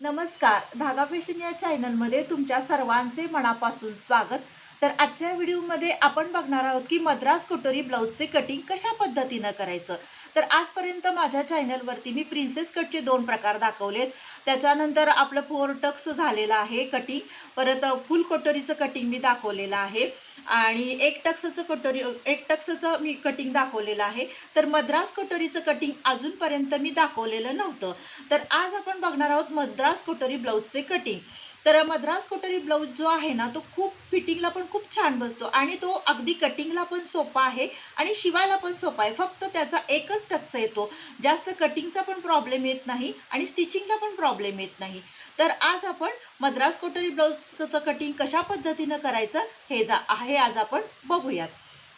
नमस्कार. धागा फॅशन या चॅनलमध्ये तुमच्या सर्वांचे मनापासून स्वागत. तर आजच्या व्हिडिओमध्ये आपण बघणार आहोत की मद्रास कटोरी ब्लाऊजचे कटिंग कशा पद्धतीनं करायचं? तर आजपर्यंत माझ्या चॅनलवरती मी प्रिन्सेस कटचे दोन प्रकार दाखवलेत. त्याच्यानंतर आपलं फोर टक्स झालेलं आहे कटिंग परत फुल कटोरीचं कटिंग मी दाखवलेलं आहे. आणि एक टक्सचं कटोरी एक टक्सचं मी कटिंग दाखवलेलं आहे. तर मद्रास कटोरीचं कटिंग अजूनपर्यंत मी दाखवलेलं नव्हतं. तर आज आपण बघणार आहोत मद्रास कटोरी ब्लाऊजचे कटिंग तर मद्रास कोटरी ब्लाऊज जो आहे ना तो खूप फिटिंगला पण खूप छान बसतो. आणि तो अगदी कटिंगला पण सोपा आहे आणि शिवायला पण सोपा आहे. फक्त त्याचा एकच टक्स येतो. जास्त कटिंगचा पण प्रॉब्लेम येत नाही आणि स्टिचिंगला पण प्रॉब्लेम येत नाही. तर आज आपण मद्रास कोटरी ब्लाऊजचं कटिंग कशा पद्धतीनं करायचं हे जा हे आज आपण बघूयात.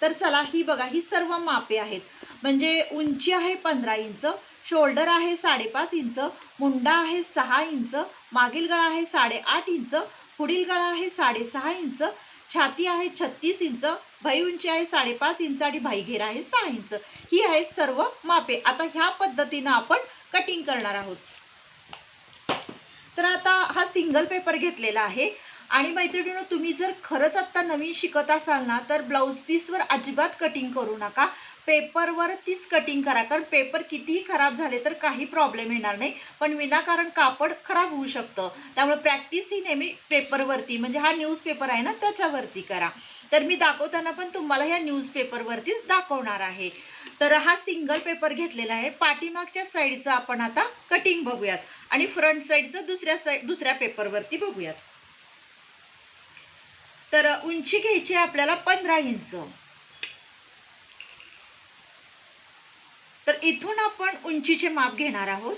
तर चला ही बघा ही सर्व मापे आहेत. म्हणजे उंची आहे पंधरा इंच शोल्डर आहे साडेपाच इंच मुंडा आहे सहा इंच मागील गळा आहे साडेआठ इंच पुढील गळा आहे साडेसहा इंच छाती आहे छत्तीस इंच भाई उंची आहे साडेपाच इंच आणि भाईघेर आहे सहा इंच. ही आहेत सर्व मापे. आता ह्या पद्धतीनं आपण कटिंग करणार आहोत. तर आता हा सिंगल पेपर घेतलेला आहे. आणि मैत्रिणीनं तुम्ही जर खरंच आत्ता नवीन शिकत असाल ना तर ब्लाऊज पीसवर अजिबात कटिंग करू नका. पेपरवर तीच कटिंग करा. कारण पेपर कितीही खराब झाले तर काही प्रॉब्लेम येणार नाही. पण विनाकारण कापड खराब होऊ शकतं. त्यामुळे प्रॅक्टिस ही नेहमी पेपरवरती म्हणजे हा न्यूजपेपर आहे ना त्याच्यावरती करा. तर मी दाखवताना पण तुम्हाला ह्या न्यूजपेपरवरतीच दाखवणार आहे. तर हा सिंगल पेपर घेतलेला आहे. पाठीमागच्या साईडचं आपण आता कटिंग बघूयात. आणि फ्रंट साईडचं दुसऱ्या साईड दुसऱ्या पेपरवरती बघूयात. तर उंची घ्यायची आहे आपल्याला पंधरा इंच. तर इथून आपण उंचीचे माप घेणार आहोत.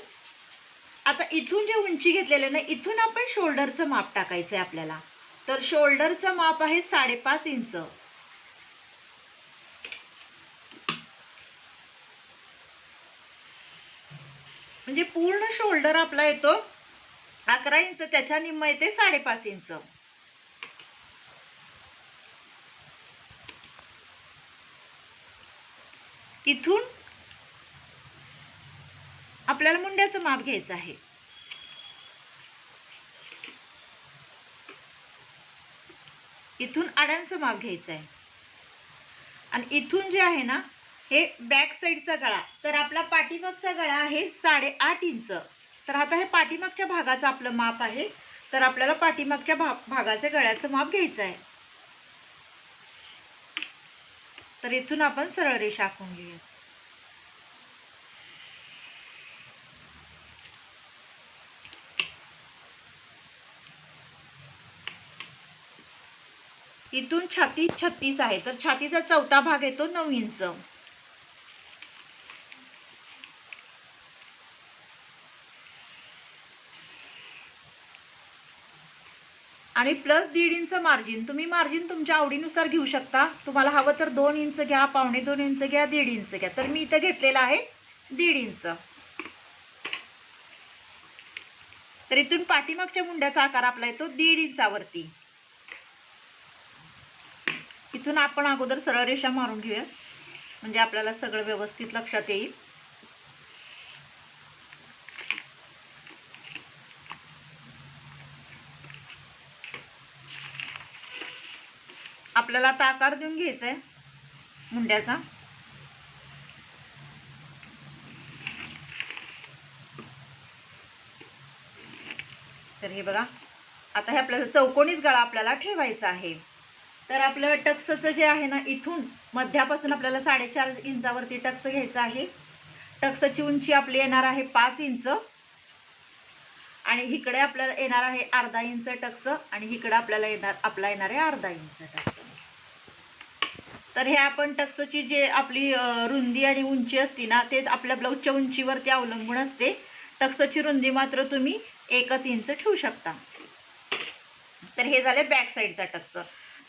आता इथून जे उंची घेतलेले ना इथून आपण शोल्डरचं माप टाकायचं आहे आपल्याला. तर शोल्डरचं माप आहे साडेपाच इंच. म्हणजे पूर्ण शोल्डर आपला येतो अकरा इंच त्याच्या निम्म येते साडेपाच इंच. इथून आपल्याला मुंड्याचं माप घ्यायचं आहे. इथून आड्यांचं माप घ्यायचं आहे. आणि इथून जे आहे ना हे बॅक साईडचा गळा. तर आपला पाठीमागचा गळा आहे साडेआठ इंच. तर आता हे पाठीमागच्या भागाचं आपलं माप आहे. तर आपल्याला पाठीमागच्या भा भागाच्या गळ्याचं माप घ्यायचं आहे. तर इथून आपण सरळ रेषा आखून घेऊया. इथून छाती छत्तीस आहे. तर छातीचा चौथा भाग येतो नऊ इंच. आणि प्लस दीड इंच मार्जिन तुम्ही मार्जिन तुमच्या आवडीनुसार घेऊ शकता. तुम्हाला हवं तर दोन इंच घ्या पावणे दोन इंच घ्या दीड इंच घ्या. तर मी इथं घेतलेला आहे दीड इंच. तर इथून पाठीमागच्या मुंड्याचा आकार आपला येतो दीड इंचावरती. इथून आपण अगोदर सरळ रेषा मारून घेऊया. म्हणजे आपल्याला सगळं व्यवस्थित लक्षात येईल. आपल्याला आता आकार देऊन घ्यायचा आहे. मुंड्याचा. तर हे बघा. आता हे आपल्याला चौकोनीच गळा आपल्याला ठेवायचा आहे. तर आपलं टक्सचं जे आहे ना इथून मध्यापासून आपल्याला साडेचार इंचावरती टक्स घ्यायचं आहे. टक्सची उंची आपली येणार आहे पाच इंच. आणि इकडे आपल्याला येणार आहे अर्धा इंच टक्स आणि इकडे आपल्याला येणार आपला येणार आहे अर्धा इंच टक्स. तर हे आपण टक्सची जे आपली रुंदी आणि उंची असते ना ते आपल्या ब्लाऊजच्या उंचीवरती अवलंबून असते. टक्सची रुंदी मात्र तुम्ही एकच इंच ठेवू शकता. तर हे झाले बॅक साईडचा टक्स.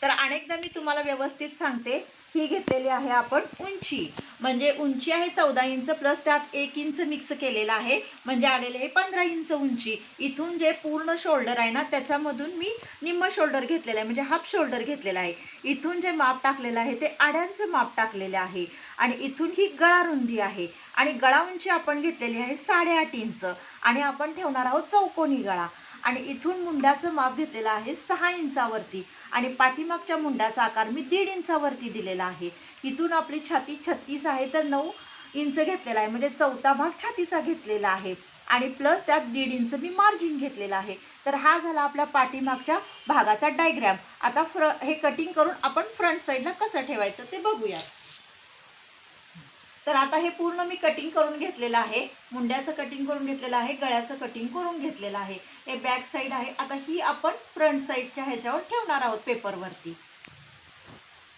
तर अनेकदा मी तुम्हाला व्यवस्थित सांगते ही घेतलेली आहे आपण उंची. म्हणजे उंची आहे चौदा इंच प्लस त्यात एक इंच मिक्स केलेला आहे. म्हणजे आलेले आहे पंधरा इंच उंची. इथून जे पूर्ण शोल्डर आहे ना त्याच्यामधून मी निम्म शोल्डर घेतलेलं आहे. म्हणजे हाफ शोल्डर घेतलेला आहे. इथून जे माप टाकलेलं आहे ते आड्यांचं माप टाकलेलं आहे. आणि इथून ही गळा रुंदी आहे. आणि गळा उंची आपण घेतलेली आहे साडेआठ इंच. आणि आपण ठेवणार आहोत चौकोनी गळा. आणि इथून मुंड्याचं माप घेतलेलं आहे सहा इंचावरती. आणि पाठीमागच्या मुंड्याचा आकार मी दीड इंचावरती दिलेला आहे. इथून आपली छाती छत्तीस आहे तर नऊ इंच घेतलेला आहे. म्हणजे चौथा भाग छातीचा घेतलेला आहे. आणि प्लस त्यात दीड इंच मी मार्जिन घेतलेला आहे. तर हा झाला आपल्या पाठीमागच्या भागाचा डायग्रॅम आता फ्र हे कटिंग करून आपण फ्रंट साईडला कसं ठेवायचं ते बघूया. तर आता हे पूर्ण मी कटिंग करून घेतलेलं आहे. मुंड्याचं कटिंग करून घेतलेलं आहे गळ्याचं कटिंग करून घेतलेलं आहे. हे बॅक साईड आहे. आता ही आपण फ्रंट साईडच्या ह्याच्यावर ठेवणार आहोत पेपरवरती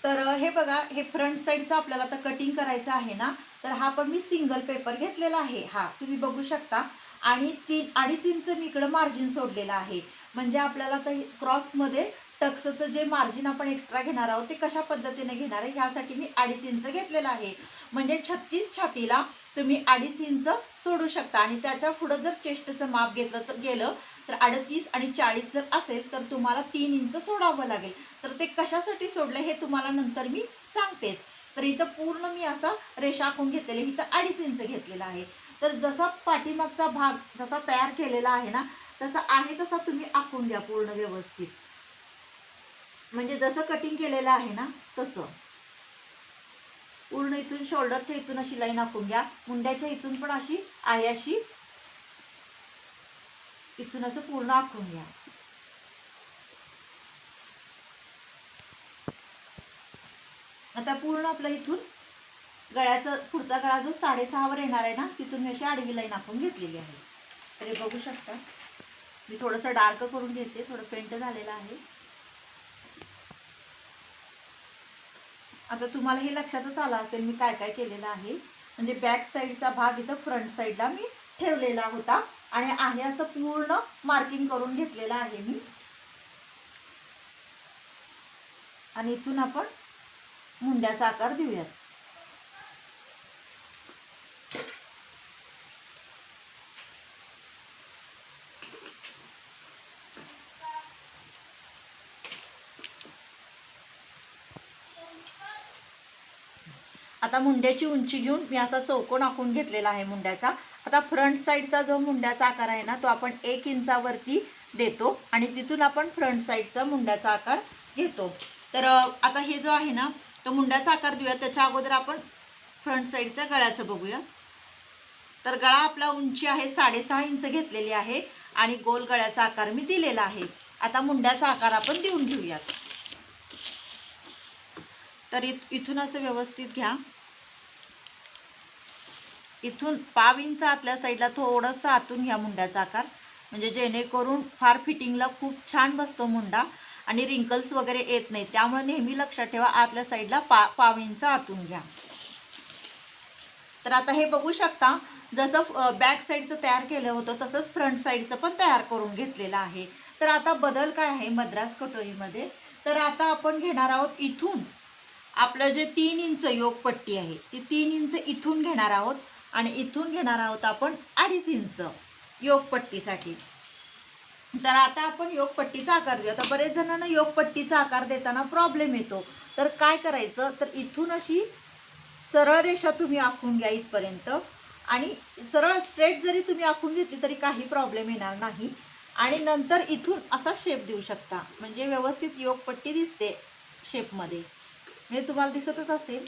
तर हे बघा हे फ्रंट साईडचं आपल्याला आता कटिंग करायचं आहे ना तर हा पण मी सिंगल पेपर घेतलेला आहे. हा तुम्ही बघू शकता. आणि तीन अडीच इंच मी इकडं मार्जिन सोडलेलं आहे. म्हणजे आपल्याला आता क्रॉसमध्ये टक्सचं जे मार्जिन आपण एक्स्ट्रा घेणार आहोत ते कशा पद्धतीने घेणार आहे ह्यासाठी मी अडीच इंच घेतलेलं आहे. म्हणजे छत्तीस छातीला तुम्ही अडीच इंच सोडू शकता. आणि त्याच्या पुढं जर चेस्टचं माप घेतलं तर गेलं तर अडतीस आणि चाळीस जर असेल तर तुम्हाला तीन इंच सोडावं लागेल. तर ते कशासाठी सोडलं हे तुम्हाला नंतर मी सांगतेच तर इथं पूर्ण मी असा रेषा आखून घेतलेली इथं अडीच इंच घेतलेला आहे. तर जसा पाठीमागचा भाग जसा तयार केलेला आहे ना तसा आहे तसा तुम्ही आखून द्या पूर्ण व्यवस्थित. म्हणजे जसं कटिंग केलेलं आहे ना तसं. पूर्ण इथून शोल्डरच्या इथून अशी लाईन आखून घ्या. मुंड्याच्या इथून पण अशी आहे अशी इथून असं पूर्ण आखून घ्या. आता पूर्ण आपलं इथून गळ्याचा पुढचा गळा जो साडेसहावर येणार आहे ना तिथून मी अशी आडवी लाईन आखून घेतलेली आहे. तरी बघू शकता. मी थोडंसं डार्क करून घेते थोडं पेंट झालेलं आहे. आता तुम्हाला हे लक्षातच आलं असेल मी काय काय केलेलं आहे. म्हणजे बॅक साईडचा भाग इथं फ्रंट साईडला मी ठेवलेला होता आणि आहे असं पूर्ण मार्किंग करून घेतलेलं आहे मी. आणि इथून आपण मुंड्याचा आकार देऊयात. आता मुंड्याची उंची घेऊन मी असा चौकोन आखून घेतलेला आहे मुंड्याचा. आता फ्रंट साईडचा जो मुंड्याचा आकार आहे ना तो आपण एक इंचावरती देतो आणि तिथून आपण फ्रंट साईडचा मुंड्याचा आकार घेतो. तर आता हे जो आहे ना तो मुंड्याचा आकार देऊया. त्याच्या अगोदर आपण फ्रंट साईडच्या गळ्याचं बघूया. तर गळा आपला उंची आहे साडेसहा इंच घेतलेली आहे आणि गोल गळ्याचा आकार मी दिलेला आहे. आता मुंड्याचा आकार आपण देऊन घेऊयात. तर इथून असं व्यवस्थित घ्या. इथून पाव इंच आतल्या साईडला थोडंसं आतून घ्या मुंड्याचा आकार. म्हणजे जेणेकरून फार फिटिंगला खूप छान बसतो मुंडा आणि रिंकल्स वगैरे येत नाही. त्यामुळे नेहमी लक्षात ठेवा आतल्या साईडला पा पाव इंच आतून घ्या. तर आता हे बघू शकता जसं बॅक साईडचं तयार केलं होतं तसंच फ्रंट साईडचं पण तयार करून घेतलेलं आहे. तर आता बदल काय आहे मद्रास कटोरीमध्ये? तर आता आपण घेणार आहोत इथून. आपलं जे तीन इंच योगपट्टी आहे ती तीन इंच इथून घेणार आहोत. आणि इथून घेणार आहोत आपण अडीच इंच योगपट्टीसाठी. तर आता आपण योगपट्टीचा आकार देऊ. आता बरेच जणांना योगपट्टीचा आकार देताना प्रॉब्लेम येतो. तर काय करायचं? तर इथून अशी सरळ रेषा तुम्ही आखून घ्या इथपर्यंत. आणि सरळ स्ट्रेट जरी तुम्ही आखून घेतली तरी काही प्रॉब्लेम येणार नाही. आणि नंतर इथून असा शेप देऊ शकता. म्हणजे व्यवस्थित योगपट्टी दिसते शेपमध्ये म्हणजे तुम्हाला दिसतच असेल.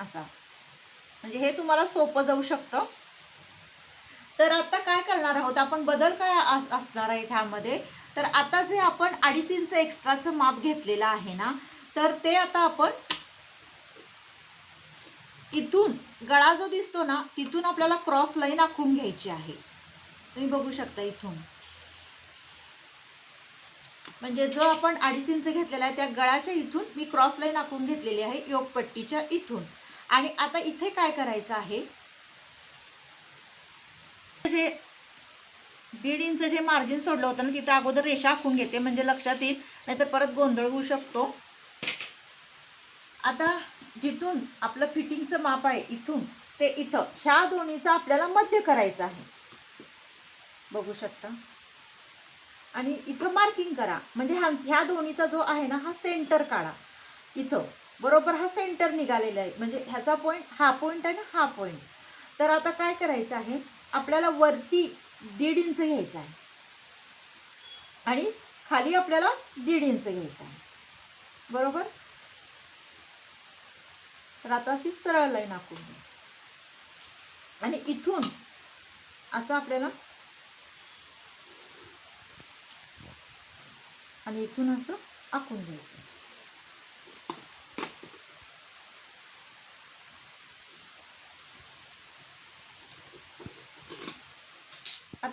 असा. म्हणजे हे तुम्हाला सोपं जाऊ शकतं. तर आता काय करणार आहोत? आपण बदल काय अस- असणार आहे ह्यामध्ये? तर आता जे आपण अडीच इंच एक्स्ट्राचं माप घेतलेलं आहे ना तर ते आता आपण इथून गळा जो दिसतो ना तिथून आपल्याला क्रॉस लाईन आखून घ्यायची आहे. तुम्ही बघू शकता इथून. म्हणजे जो आपण अडीच इंच घेतलेला आहे त्या गळाच्या इथून मी क्रॉस लाईन आखून घेतलेली आहे योगपट्टीच्या इथून. आणि आता इथे काय करायचं आहे? जे दीड इंच जे मार्जिन सोडलं होतं ना तिथं अगोदर रेषा आखून घेते म्हणजे लक्षात येईल. नाहीतर परत गोंधळ होऊ शकतो. आता जिथून आपलं फिटिंगचं माप आहे इथून ते इथं ह्या दोन्हीचा आपल्याला मध्य करायचं आहे. बघू शकता? आणि इथं मार्किंग करा. म्हणजे ह्या दोन्हीचा जो आहे ना हा सेंटर काढा. इथं. बरोबर हा सेंटर निघालेला आहे. म्हणजे ह्याचा पॉईंट हा पॉईंट आहे ना हा पॉईंट तर आता काय करायचं आहे? आपल्याला वरती दीड इंच घ्यायचं आहे. आणि खाली आपल्याला दीड इंच घ्यायचं आहे. बरोबर? तर आता अशी सरळ लाईन आखून आणि इथून असं आपल्याला आणि इथून असं आखून घ्यायचं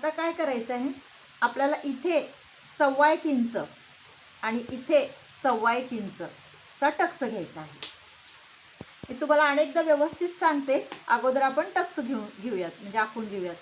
आता काय करायचं आहे? आपल्याला इथे सव्वा एक इंच आणि इथे सव्वा एक इंचचा टक्स घ्यायचा आहे. मी तुम्हाला अनेकदा व्यवस्थित सांगते. अगोदर आपण टक्स घेऊन घेऊयात म्हणजे आखून घेऊयात.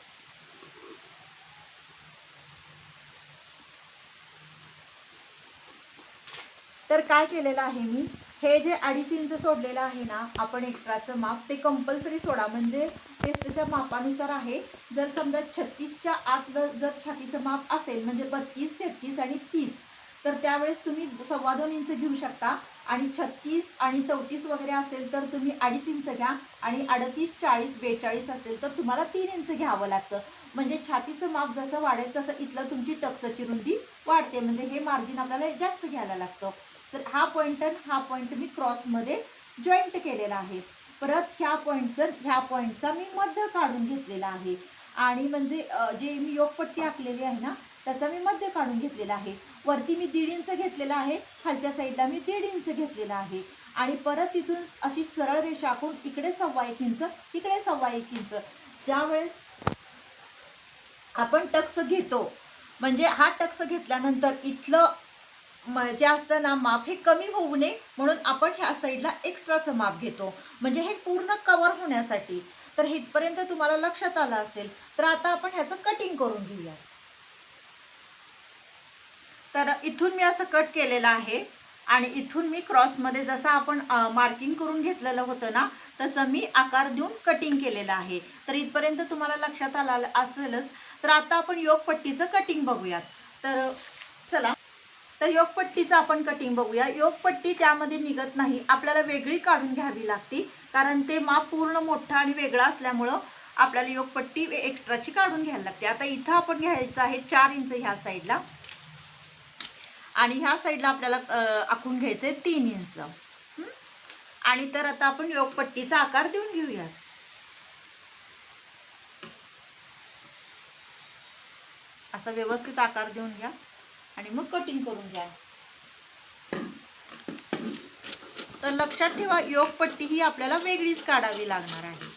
तर काय केलेलं आहे मी? हे जे अडीच इंच सोडलेलं आहे ना आपण एक्स्ट्राचं माप ते कंपल्सरी सोडा. म्हणजे पेस्टच्या मापानुसार आहे. जर समजा छत्तीसच्या आतलं जर छातीचं माप असेल म्हणजे बत्तीस तेहतीस आणि तीस तर त्यावेळेस तुम्ही सव्वा दोन इंच घेऊ शकता. आणि छत्तीस आणि चौतीस वगैरे असेल तर तुम्ही अडीच इंच घ्या. आणि अडतीस चाळीस बेचाळीस असेल तर तुम्हाला तीन इंच घ्यावं लागतं. म्हणजे छातीचं माप जसं वाढेल तसं इथलं तुमची टक्सची रुंदी वाढते. म्हणजे हे मार्जिन आपल्याला जास्त घ्यायला लागतं. तर हा पॉईंट आणि हा पॉईंट मी क्रॉसमध्ये जॉईंट केलेला आहे. परत ह्या पॉईंटचं ह्या पॉईंटचा मी मध्य काढून घेतलेला आहे. आणि म्हणजे जे मी योगपट्टी आखलेली आहे ना त्याचा मी मध्य काढून घेतलेला आहे. वरती मी दीड इंच घेतलेला आहे खालच्या साईडला मी दीड इंच घेतलेला आहे. आणि परत तिथून अशी सरळ रेषा आखून इकडे सव्वा एक इंच इकडे सव्वा एक इंच ज्यावेळेस आपण टक्स घेतो म्हणजे हा टक्स घेतल्यानंतर इथलं जे असतं ना माप हे कमी होऊ नये म्हणून आपण ह्या साईडला एक्स्ट्राचं माप घेतो. म्हणजे हे पूर्ण कवर होण्यासाठी. तर इथपर्यंत तुम्हाला लक्षात आलं असेल तर आता आपण ह्याचं कटिंग करून घेऊया. तर इथून मी असं कट केलेलं आहे. आणि इथून मी क्रॉसमध्ये जसं आपण मार्किंग करून घेतलेलं होतं ना तसं मी आकार देऊन कटिंग केलेलं आहे. तर इथपर्यंत तुम्हाला लक्षात आला असेलच. तर आता आपण योगपट्टीचं कटिंग बघूयात. तर चला. तर योगपट्टीचं आपण कटिंग बघूया. योगपट्टी त्यामध्ये निघत नाही. आपल्याला वेगळी काढून घ्यावी लागते. कारण ते माप पूर्ण मोठं आणि वेगळं असल्यामुळं आपल्याला योगपट्टी एक्स्ट्राची काढून घ्यायला लागते. आता इथं आपण घ्यायचं आहे चार इंच ह्या साईडला आणि ह्या साईडला आपल्याला आखून घ्यायचं आहे तीन इंच. आणि तर आता आपण योगपट्टीचा आकार देऊन घेऊया. असा व्यवस्थित आकार देऊन घ्या. आणि मग कटिंग करून घ्या. तर लक्षात ठेवा योगपट्टी ही आपल्याला वेगळीच काढावी लागणार आहे.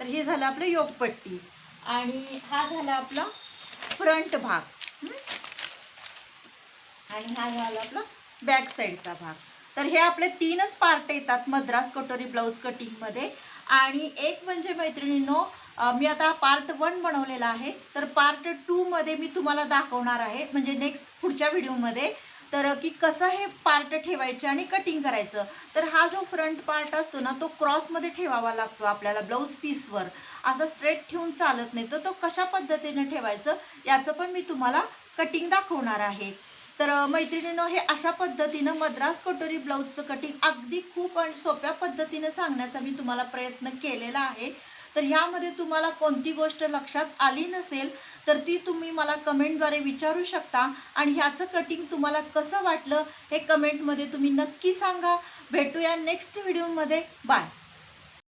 तर हे झालं आपलं योगपट्टी आणि हा झाला आपला फ्रंट भाग. आणि हा झाला आपला बॅक साईडचा भाग. तर हे आपले तीनच पार्ट येतात मद्रास कटोरी ब्लाऊज कटिंगमध्ये आणि एक म्हणजे मैत्रिणींनो मी आता पार्ट वन बनवलेला आहे. तर पार्ट टूमध्ये मी तुम्हाला दाखवणार आहे. म्हणजे नेक्स्ट पुढच्या व्हिडिओमध्ये तर की कसं हे पार्ट ठेवायचे आणि कटिंग करायचं. तर हा जो फ्रंट पार्ट असतो ना तो क्रॉसमध्ये ठेवावा लागतो आपल्याला ब्लाऊज पीसवर असं स्ट्रेट ठेवून चालत नाही. तर तो कशा पद्धतीने ठेवायचं याचं पण मी तुम्हाला कटिंग दाखवणार आहे. तर मैत्रिणीनं मैत्रिणींनो हे अशा पद्धतीनं मद्रास कटोरी ब्लाऊजचं कटिंग अगदी खूप आणि सोप्या पद्धतीनं सांगण्याचा मी तुम्हाला प्रयत्न केलेला आहे. तर ह्यामध्ये तुम्हाला कोणती गोष्ट लक्षात आली नसेल तर ती तुम्ही मला कमेंटद्वारे विचारू शकता. आणि ह्याचं कटिंग तुम्हाला कसं वाटलं हे कमेंटमध्ये तुम्ही नक्की सांगा. भेटूया नेक्स्ट व्हिडिओमध्ये बाय